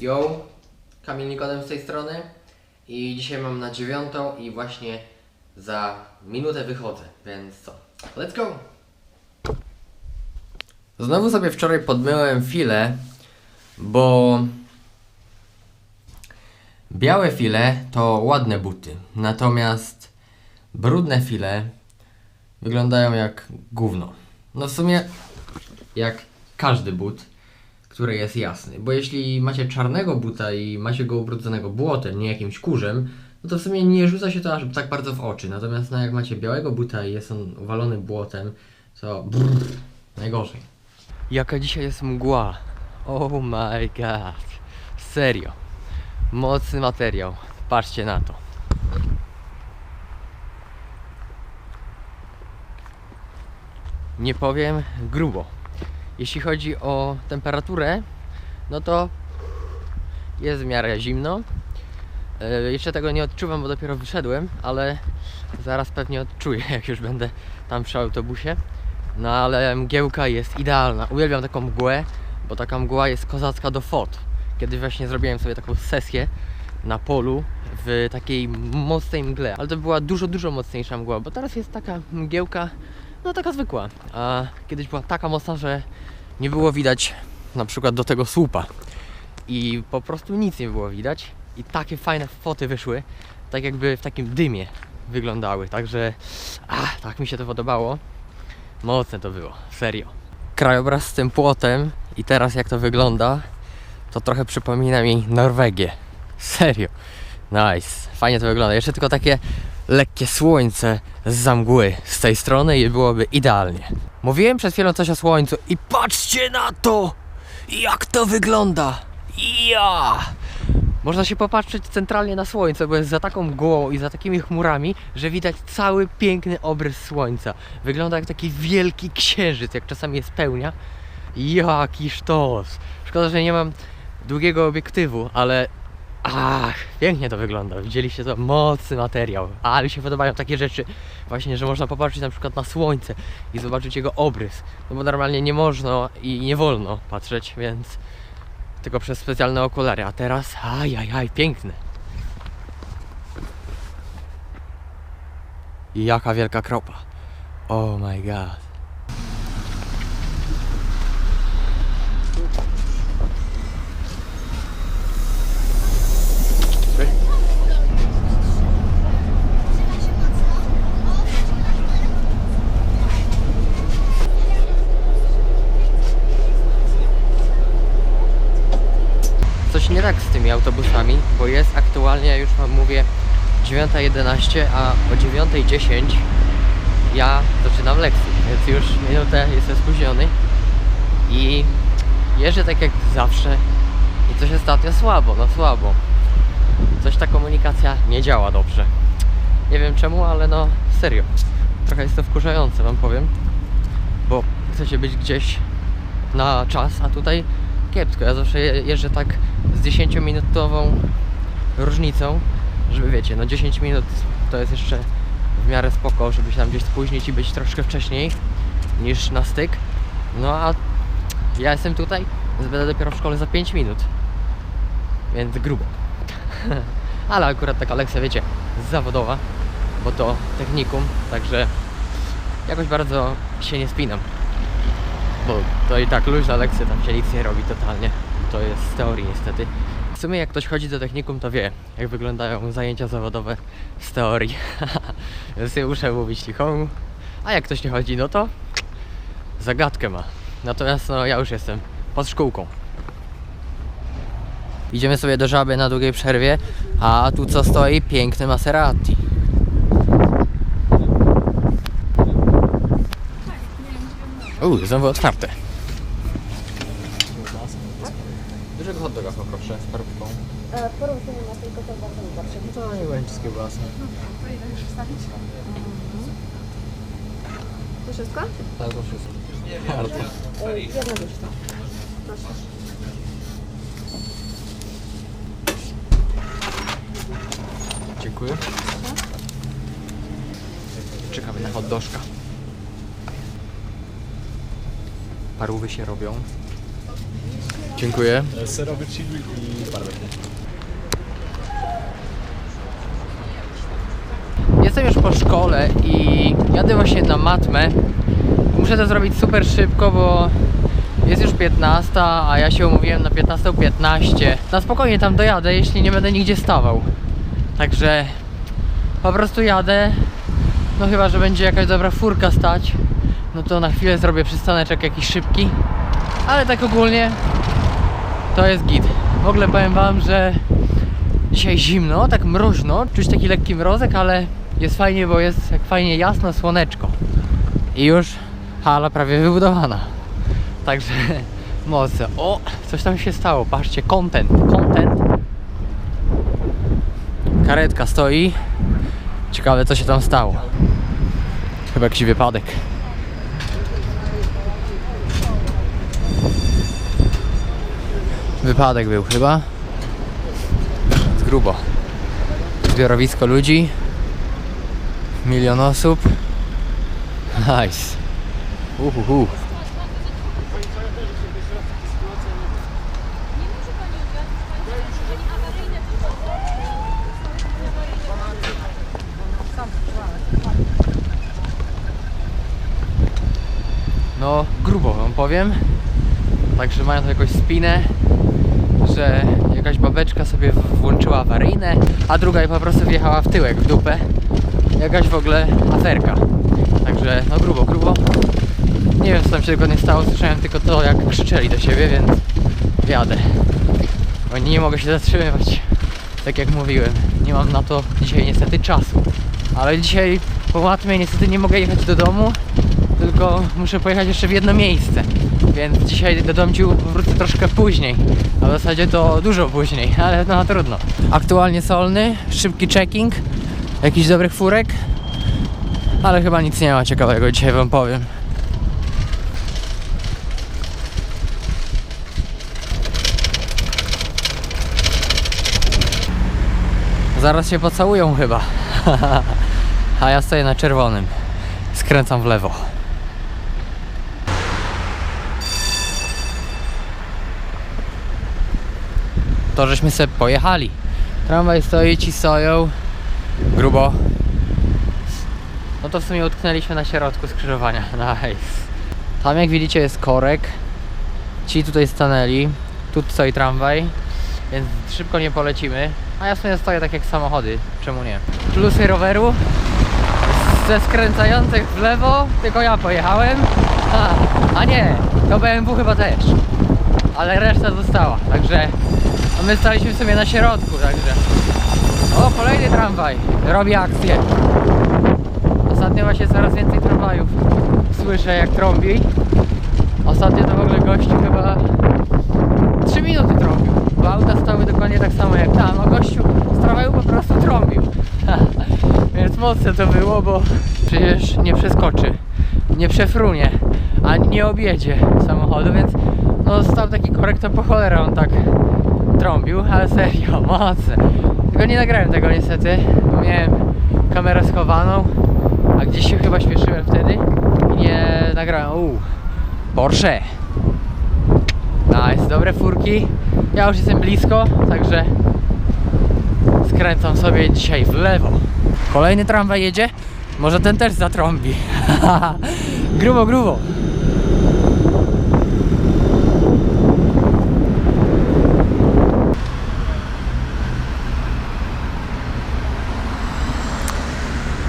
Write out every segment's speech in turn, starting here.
Yo, Kamil Nikodem z tej strony i dzisiaj mam na dziewiątą i właśnie za minutę wychodzę, więc co? Let's go! Znowu sobie wczoraj podmyłem file, bo białe file to ładne buty, natomiast brudne file wyglądają jak gówno. No w sumie jak każdy but, który jest jasny. Bo jeśli macie czarnego buta i macie go ubrudzonego błotem, nie jakimś kurzem, no to w sumie nie rzuca się to aż tak bardzo w oczy. Natomiast no, jak macie białego buta i jest on uwalony błotem, to brrr, najgorzej. Jaka dzisiaj jest mgła. Oh my god. Serio. Mocny materiał. Patrzcie na to. Nie powiem grubo. Jeśli chodzi o temperaturę, no to jest w miarę zimno. E, Jeszcze tego nie odczuwam, bo dopiero wyszedłem, ale zaraz pewnie odczuję, jak już będę tam przy autobusie. No ale mgiełka jest idealna. Uwielbiam taką mgłę, bo taka mgła jest kozacka do fot. Kiedy właśnie zrobiłem sobie taką sesję na polu w takiej mocnej mgle, ale to była dużo, dużo mocniejsza mgła, bo teraz jest taka mgiełka, no taka zwykła, a kiedyś była taka mocna, że nie było widać na przykład do tego słupa i po prostu nic nie było widać i takie fajne foty wyszły, tak jakby w takim dymie wyglądały, także ach, tak mi się to podobało. Mocne to było, serio. Krajobraz z tym płotem i teraz jak to wygląda, to trochę przypomina mi Norwegię. Serio. Nice. Fajnie to wygląda. Jeszcze tylko takie lekkie słońce z mgły z tej strony i byłoby idealnie. Mówiłem przed chwilą coś o słońcu i patrzcie na to! Jak to wygląda! Ja! Można się popatrzeć centralnie na słońce, bo jest za taką mgłą i za takimi chmurami, że widać cały piękny obrys słońca. Wygląda jak taki wielki księżyc, jak czasami jest pełnia. Jaki sztos! Szkoda, że nie mam długiego obiektywu, ale ach, pięknie to wygląda. Widzieliście to? Mocny materiał. Ale mi się podobają takie rzeczy właśnie, że można popatrzeć na przykład na słońce i zobaczyć jego obrys. No bo normalnie nie można i nie wolno patrzeć, więc tylko przez specjalne okulary. A teraz, ajajaj, piękne. I jaka wielka kropa. Oh my god. 9.11, a o 9.10 ja zaczynam lekcję, więc już minutę jestem spóźniony i jeżdżę tak jak zawsze i coś ostatnio słabo, no słabo. Coś ta komunikacja nie działa dobrze. Nie wiem czemu, ale no serio. Trochę jest to wkurzające, wam powiem, bo chcecie być gdzieś na czas, a tutaj kiepsko. Ja zawsze je- jeżdżę tak z 10-minutową różnicą, żeby wiecie, no 10 minut to jest jeszcze w miarę spoko, żeby się tam gdzieś spóźnić i być troszkę wcześniej niż na styk. No a ja jestem tutaj, będę dopiero w szkole za 5 minut. Więc grubo. Ale akurat taka lekcja, wiecie, zawodowa, bo to technikum, także jakoś bardzo się nie spinam. Bo to i tak luźna lekcja, tam się nic nie robi totalnie. To jest z teorii niestety. Sumie jak ktoś chodzi do technikum, to wie, jak wyglądają zajęcia zawodowe z teorii. Więc muszę mówić cicho. A jak ktoś nie chodzi, no to zagadkę ma. Natomiast no ja już jestem pod szkółką. Idziemy sobie do żaby na długiej przerwie, a tu co stoi? Piękny Maserati. Uuu, znowu otwarte. Dużego hot doga poproszę E, Porównuję na tylko to bardzo dobrze. To nie będzie z kiełbasą. To wszystko? Tak, to wszystko. Bardzo. E, Jedna wyższa. Proszę. Dziękuję. Czekamy na hot dożka. Parówy się robią. Dziękuję. Serowy chili i barbecue. Jestem już po szkole i jadę właśnie na matmę. Muszę to zrobić super szybko, bo jest już 15, a ja się umówiłem na 15.15. Na spokojnie tam dojadę, jeśli nie będę nigdzie stawał. Także po prostu jadę. No chyba, że będzie jakaś dobra furka stać. No to na chwilę zrobię przystaneczek jakiś szybki. Ale tak ogólnie to jest git. W ogóle powiem wam, że Dzisiaj zimno, tak mroźno, czuć taki lekki mrozek, ale jest fajnie, bo jest jak fajnie jasno słoneczko. I już hala prawie wybudowana. Także mocno. O, coś tam się stało, patrzcie, content, content. Karetka stoi. Ciekawe co się tam stało. Chyba jakiś wypadek. Wypadek był chyba. Jest grubo. Zbiorowisko ludzi. Milion osób. Nice. Uhuhu. No, grubo wam powiem. Także mają tu jakąś spinę, że jakaś babeczka sobie włączyła awaryjne, a druga po prostu wjechała w tyłek, w dupę. Jakaś w ogóle aferka. Także no grubo, grubo. Nie wiem co tam się dokładnie stało, słyszałem tylko to jak krzyczeli do siebie, więc jadę. Bo nie mogę się zatrzymywać. Tak jak mówiłem, nie mam na to dzisiaj niestety czasu. Ale dzisiaj po matmie niestety nie mogę jechać do domu, tylko muszę pojechać jeszcze w jedno miejsce. Więc dzisiaj do domciu wrócę troszkę później. A w zasadzie to dużo później, ale no trudno. Aktualnie solny, szybki checking, jakiś dobrych furek. Ale chyba nic nie ma ciekawego dzisiaj wam powiem. Zaraz się pocałują chyba. A ja stoję na czerwonym. Skręcam w lewo. To żeśmy sobie pojechali. Tramwaj stoi, ci stoją. Grubo. No to w sumie utknęliśmy na środku skrzyżowania. Nice. Tam jak widzicie jest korek. Ci tutaj stanęli. Tu stoi tramwaj. Więc szybko nie polecimy. A ja sobie stoję tak jak samochody. Czemu nie? Plusy roweru. Ze skręcających w lewo tylko ja pojechałem. A, a nie, to BMW chyba też. Ale reszta została. Także a my staliśmy sobie na środku, także. O, kolejny tramwaj. Robi akcję. Ostatnio właśnie coraz więcej tramwajów słyszę jak trąbi. Ostatnio to w ogóle gościu chyba 3 minuty trąbił. Bo auta stały dokładnie tak samo jak tam, a gościu z tramwaju po prostu trąbił. Więc mocne to było, bo przecież nie przeskoczy, nie przefrunie, ani nie objedzie samochodu, więc no stał taki korek, to po cholerę on tak trąbił, ale serio, mocne. Tylko nie nagrałem tego niestety, miałem kamerę schowaną, a gdzieś się chyba śpieszyłem wtedy i nie nagrałem. Uuu, Porsche. Nice, dobre furki. Ja już jestem blisko, także skręcam sobie dzisiaj w lewo. Kolejny tramwaj jedzie? Może ten też zatrąbi. grubo, grubo.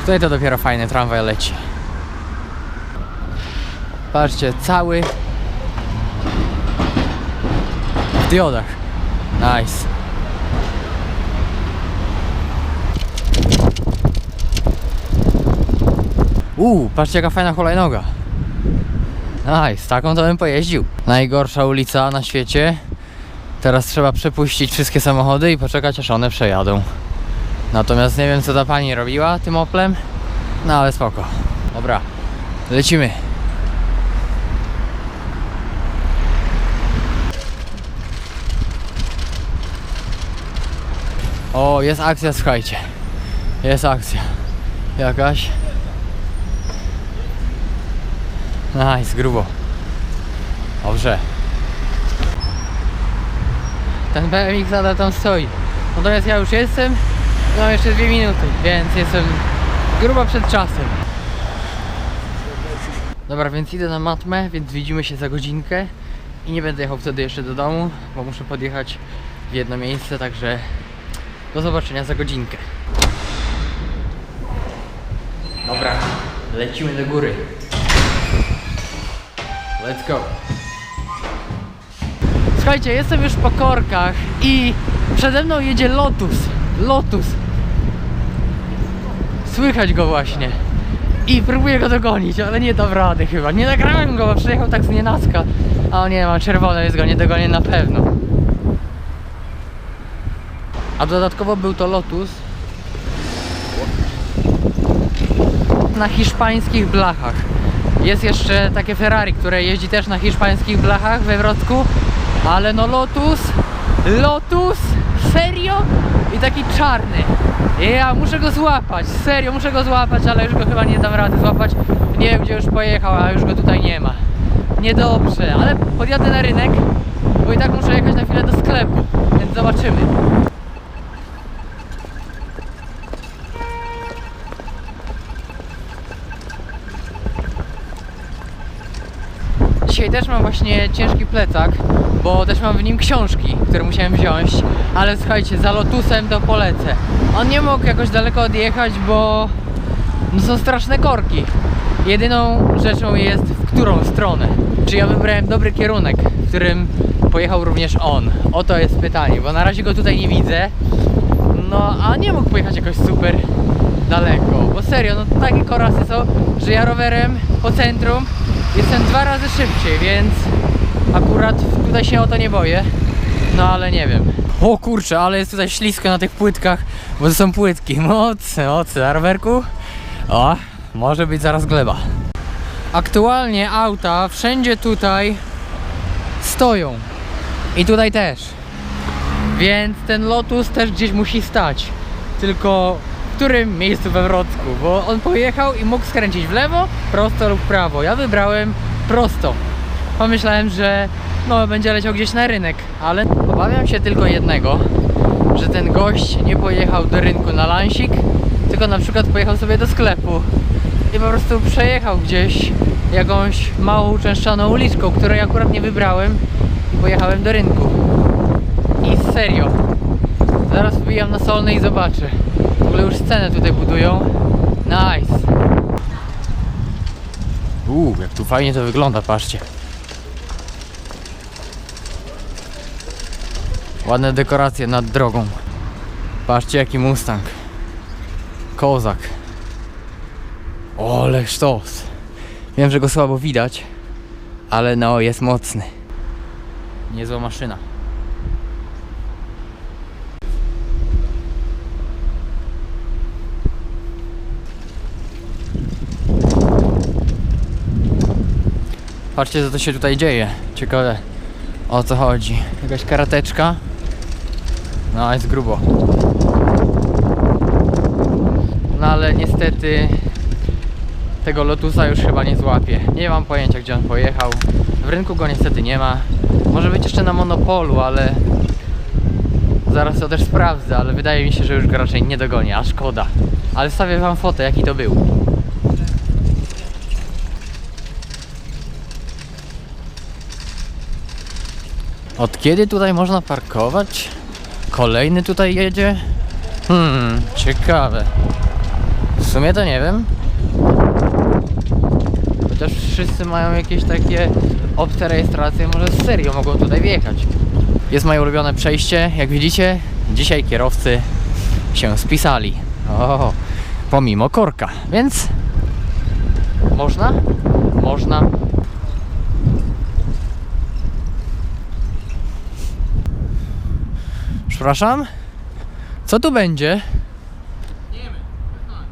Tutaj to dopiero fajny tramwaj leci. Patrzcie, cały w diodach. Nice. Uuu, patrzcie jaka fajna hulajnoga. Nice, taką to bym pojeździł. Najgorsza ulica na świecie. Teraz trzeba przepuścić wszystkie samochody i poczekać aż one przejadą. Natomiast nie wiem co ta pani robiła tym Oplem. No ale spoko. Dobra, lecimy. O, jest akcja, słuchajcie. Jest akcja. Jakaś. Nice, grubo. Dobrze. ten BMX nadal tam stoi. Natomiast ja już jestem, no jeszcze dwie minuty, więc jestem grubo przed czasem. Dobra, więc idę na matmę, więc widzimy się za godzinkę i nie będę jechał wtedy jeszcze do domu, bo muszę podjechać w jedno miejsce, także do zobaczenia za godzinkę. Dobra, lecimy do góry. Let's go. Słuchajcie, jestem już po korkach i przede mną jedzie Lotus. Lotus. Słychać go właśnie. I próbuję go dogonić, ale nie dam rady chyba. Nie nagrałem go, bo przejechał tak z nienacka. A nie, mam czerwone, więc go nie dogonię na pewno. A dodatkowo był to Lotus na hiszpańskich blachach. Jest jeszcze takie Ferrari, które jeździ też na hiszpańskich blachach we Wrocku, ale no Lotus, Lotus, serio? I taki czarny. Ja muszę go złapać, serio, muszę go złapać, ale już go chyba nie dam rady złapać. Nie wiem gdzie już pojechał, a już go tutaj nie ma. Niedobrze, ale podjadę na rynek, bo i tak muszę jechać na chwilę do sklepu, więc zobaczymy. Dzisiaj też mam właśnie ciężki plecak, bo też mam w nim książki, które musiałem wziąć, ale słuchajcie, za Lotusem to polecę. On nie mógł jakoś daleko odjechać, bo no są straszne korki. Jedyną rzeczą jest w którą stronę. Czy ja wybrałem dobry kierunek, w którym pojechał również on? Oto jest pytanie, bo na razie go tutaj nie widzę. No, a nie mógł pojechać jakoś super daleko, bo serio, no takie korasy są, że ja rowerem po centrum jestem dwa razy szybciej, więc akurat tutaj się o to nie boję. No ale nie wiem. O kurczę, ale jest tutaj ślisko na tych płytkach, bo to są płytki. Mocne. Na rowerku? O, może być zaraz gleba. Aktualnie auta wszędzie tutaj stoją. I tutaj też. Więc ten Lotus też gdzieś musi stać. Tylko w którym miejscu we Wrocku? Bo on pojechał i mógł skręcić w lewo, prosto lub prawo. Ja wybrałem prosto. Pomyślałem, że no będzie leciał gdzieś na rynek, ale obawiam się tylko jednego, że ten gość nie pojechał do rynku na lansik, tylko na przykład pojechał sobie do sklepu i po prostu przejechał gdzieś jakąś małą uczęszczaną uliczką, której akurat nie wybrałem i pojechałem do rynku. I serio. Zaraz wbijam na solny i zobaczę. W ogóle już scenę tutaj budują. Nice. Uuu, jak tu fajnie to wygląda, patrzcie. Ładne dekoracje nad drogą. Patrzcie jaki Mustang. Kozak. Ole sztos. Wiem, że go słabo widać, ale no jest mocny. Niezła maszyna. Patrzcie co to się tutaj dzieje. Ciekawe o co chodzi. Jakaś karateczka. No jest grubo. No ale niestety tego Lotusa już chyba nie złapie. Nie mam pojęcia gdzie on pojechał. W rynku go niestety nie ma. Może być jeszcze na monopolu, ale zaraz to też sprawdzę, ale wydaje mi się, że już go raczej nie dogonię, a szkoda. Ale wstawię wam fotę jaki to był. Od kiedy tutaj można parkować? Kolejny tutaj jedzie? Hmm, ciekawe. W sumie to nie wiem. Chociaż wszyscy mają jakieś takie obce rejestracje, może serio mogą tutaj wjechać. Jest moje ulubione przejście. Jak widzicie, dzisiaj kierowcy się spisali. O, pomimo korka, więc można? Można. Przepraszam? Co tu będzie?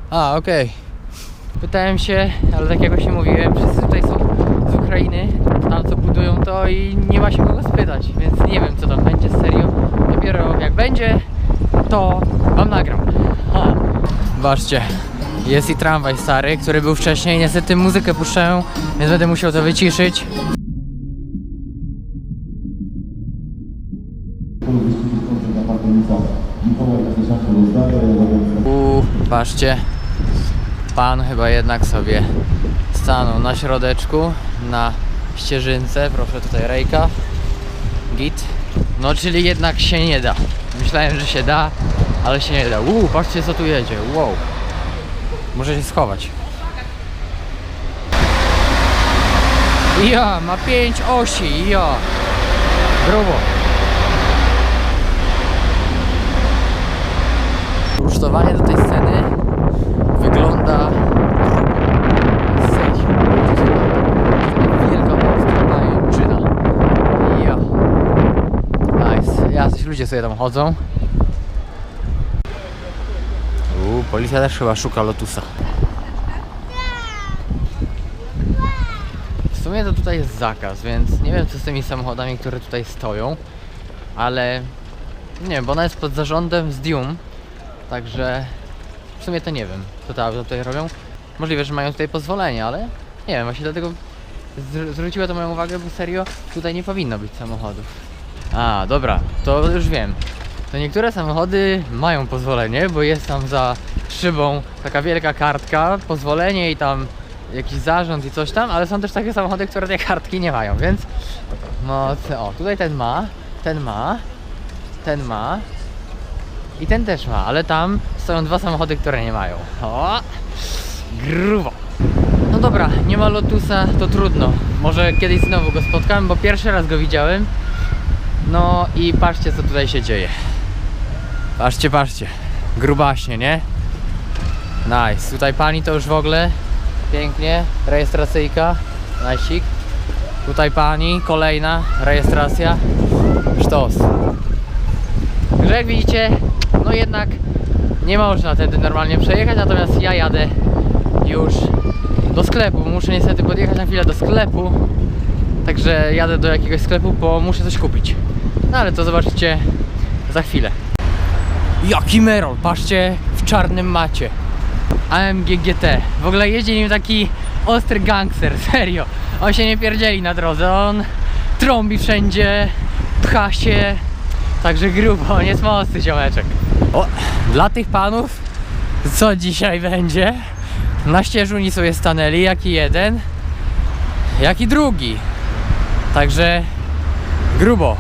A, okej. Pytałem się, ale tak jak właśnie mówiłem, wszyscy tutaj są z Ukrainy, tam co budują to i nie ma się kogo spytać, więc nie wiem co tam będzie, serio. Dopiero jak będzie, to wam nagram. Ha. Zobaczcie, jest i tramwaj stary, który był wcześniej, niestety muzykę puszczają, więc będę musiał to wyciszyć. Zobaczcie, pan chyba jednak sobie stanął na środeczku, na ścieżynce. Proszę tutaj rejka. Git. No, czyli jednak się nie da. Myślałem, że się da, ale się nie da. Uuu, patrzcie co tu jedzie. Wow. Muszę się schować. Ja, ma pięć osi, ja. Grubo. Rusztowanie do tej sceny wygląda. Jacyś ludzie sobie tam chodzą. Uuu, policja też chyba szuka Lotusa. W sumie to tutaj jest zakaz, więc nie wiem co z tymi samochodami, które tutaj stoją, ale nie wiem, bo ona jest pod zarządem Zdium, także w sumie to nie wiem, co te auta tutaj robią. Możliwe, że mają tutaj pozwolenie, ale nie wiem, właśnie dlatego zwr- zwróciło to moją uwagę, bo serio tutaj nie powinno być samochodów. A, dobra, to już wiem. To niektóre samochody mają pozwolenie, bo jest tam za szybą taka wielka kartka, pozwolenie i tam jakiś zarząd i coś tam, ale są też takie samochody, które tej kartki nie mają, więc no o, tutaj ten ma, ten ma, ten ma i ten też ma, ale tam stoją dwa samochody, które nie mają. O, grubo. No dobra, nie ma Lotusa, to trudno. Może kiedyś znowu go spotkamy, bo pierwszy raz go widziałem. No i patrzcie co tutaj się dzieje. Patrzcie, patrzcie. Grubaśnie, nie? Nice. Tutaj pani to już w ogóle pięknie. Rejestracyjka. Najsik. Tutaj pani, kolejna rejestracja. Sztos. Jak widzicie, no jednak nie można wtedy normalnie przejechać, natomiast ja jadę już do sklepu. Muszę niestety podjechać na chwilę do sklepu. Także jadę do jakiegoś sklepu, bo muszę coś kupić. No ale to zobaczycie za chwilę. Jaki Merol, patrzcie w czarnym macie. AMG GT. W ogóle jeździ nim taki ostry gangster, serio. On się nie pierdzieli na drodze, on trąbi wszędzie, pcha się. Także grubo, on jest mocny ziomeczek. O, dla tych panów, co dzisiaj będzie? Na ścieżuni sobie stanęli, jak i jeden, jak i drugi. Także grubo.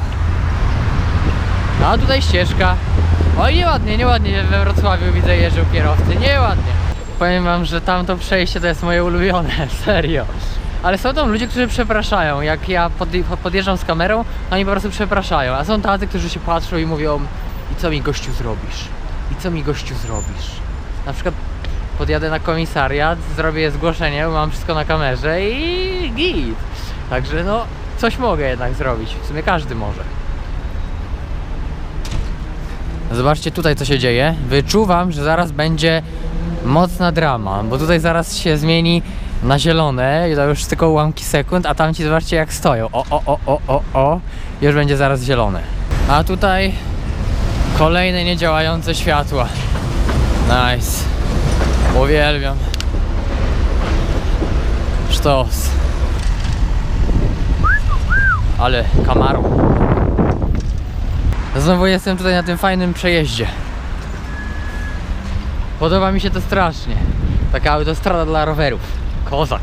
No, A tutaj ścieżka. Oj, nieładnie, nieładnie we Wrocławiu widzę jeżdżą kierowcy, nieładnie. Powiem wam, że tamto przejście to jest moje ulubione, serio. Ale są tam ludzie, którzy przepraszają. Jak ja podje- podjeżdżam z kamerą, oni po prostu przepraszają. A są tacy, którzy się patrzą i mówią co mi gościu zrobisz? I co mi gościu zrobisz? Na przykład podjadę na komisariat, zrobię zgłoszenie, bo mam wszystko na kamerze i git. Także no, coś mogę jednak zrobić. W sumie każdy może. Zobaczcie tutaj co się dzieje. Wyczuwam, że zaraz będzie mocna drama, bo tutaj zaraz się zmieni na zielone to już tylko ułamki sekund, a tamci zobaczcie jak stoją. O, o, o, o, o, o. Już będzie zaraz zielone. A tutaj kolejne niedziałające światła. Nice. Uwielbiam. Sztos. Ale kamarą. Znowu jestem tutaj na tym fajnym przejeździe. Podoba mi się to strasznie. Taka autostrada dla rowerów. Kozak.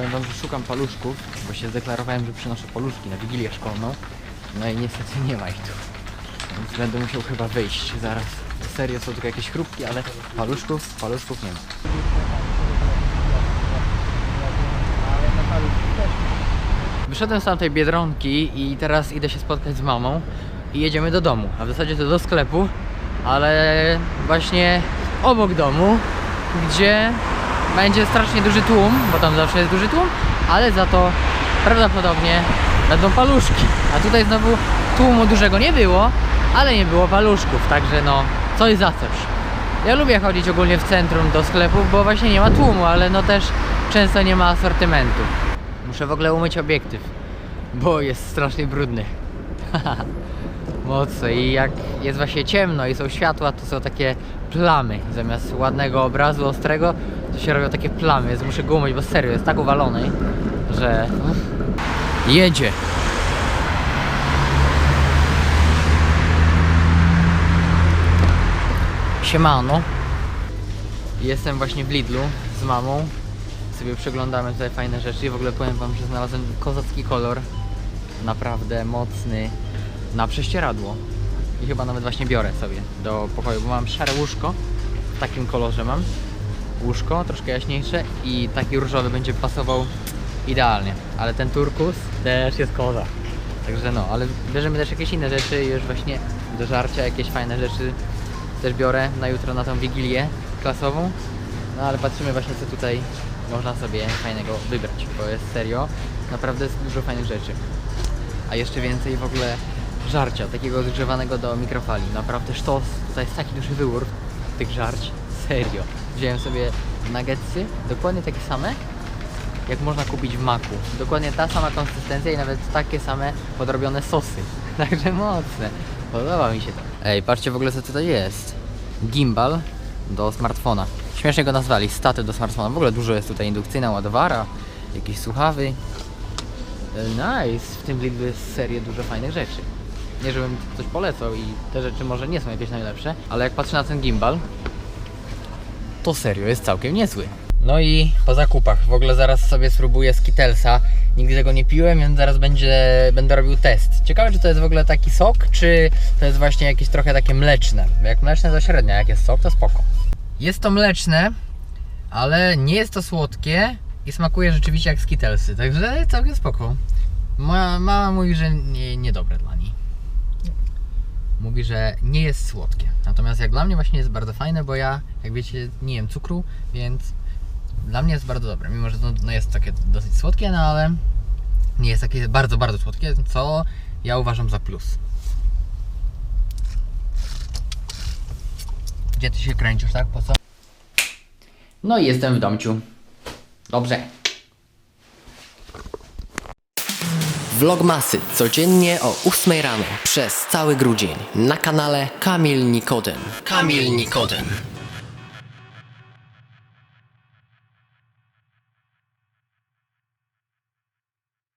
Powiem wam, że szukam paluszków, bo się zdeklarowałem, że przynoszę paluszki na wigilię szkolną. No i niestety nie ma ich tu. Więc będę musiał chyba wyjść zaraz. Serio są tylko jakieś chrupki, ale paluszków, paluszków nie ma. Wyszedłem z tamtej biedronki i teraz idę się spotkać z mamą i jedziemy do domu, a w zasadzie to do sklepu, ale właśnie obok domu, gdzie będzie strasznie duży tłum, bo tam zawsze jest duży tłum, ale za to prawdopodobnie będą paluszki. A tutaj znowu tłumu dużego nie było, ale nie było paluszków, także no coś za coś. Ja lubię chodzić ogólnie w centrum do sklepów, bo właśnie nie ma tłumu, ale no też często nie ma asortymentu. Muszę w ogóle umyć obiektyw, bo jest strasznie brudny. Mocno i jak jest właśnie ciemno i są światła, to są takie plamy. Zamiast ładnego obrazu ostrego, to się robią takie plamy, więc muszę go umyć, bo serio jest tak uwalony, że... Jedzie! Siemano. Jestem właśnie w Lidlu z mamą. Sobie przeglądamy tutaj fajne rzeczy. I w ogóle powiem wam, że znalazłem kozacki kolor. Naprawdę mocny. Na prześcieradło. I chyba nawet właśnie biorę sobie do pokoju, bo mam szare łóżko. W takim kolorze mam. Łóżko, troszkę jaśniejsze i taki różowy będzie pasował idealnie. Ale ten turkus też jest koza. Także no, ale bierzemy też jakieś inne rzeczy już właśnie do żarcia, jakieś fajne rzeczy też biorę na jutro na tą wigilię klasową. No ale patrzymy właśnie co tutaj można sobie fajnego wybrać, bo jest serio, naprawdę jest dużo fajnych rzeczy. A jeszcze więcej w ogóle żarcia, takiego zgrzewanego do mikrofali. Naprawdę sztos, tutaj jest taki duży wybór tych żarć, serio. Wziąłem sobie nuggetsy, dokładnie takie same, jak można kupić w maku. Dokładnie ta sama konsystencja i nawet takie same podrobione sosy. Także mocne. Podoba mi się to. Ej, patrzcie w ogóle co tutaj jest. Gimbal do smartfona. Śmiesznie go nazwali, staty do smartfona. W ogóle dużo jest tutaj indukcyjna ładowara, jakieś słuchawy. E, Nice, w tym Lidlu jest serię dużo fajnych rzeczy. Nie żebym coś polecał i te rzeczy może nie są jakieś najlepsze, ale jak patrzę na ten gimbal, to serio jest całkiem niezły. No i po zakupach. W ogóle zaraz sobie spróbuję Skittlesa. Nigdy tego nie piłem, więc zaraz będzie, będę robił test. Ciekawe, czy to jest w ogóle taki sok, czy to jest właśnie jakieś trochę takie mleczne. Jak mleczne to średnia, jak jest sok to spoko. Jest to mleczne, ale nie jest to słodkie i smakuje rzeczywiście jak Skittlesy, także całkiem spoko. Mama mówi, że nie, niedobre dla niej. Mówi, że nie jest słodkie. Natomiast jak dla mnie właśnie jest bardzo fajne, bo ja, jak wiecie, nie jem cukru, więc dla mnie jest bardzo dobre. Mimo, że to no jest takie dosyć słodkie, no ale nie jest takie bardzo, bardzo słodkie, co ja uważam za plus. Gdzie ty się kręcisz, tak? Po co? No i jestem w domciu. Dobrze. Vlogmasy codziennie o 8 rano przez cały grudzień na kanale Kamil Nikodem. Kamil Nikodem.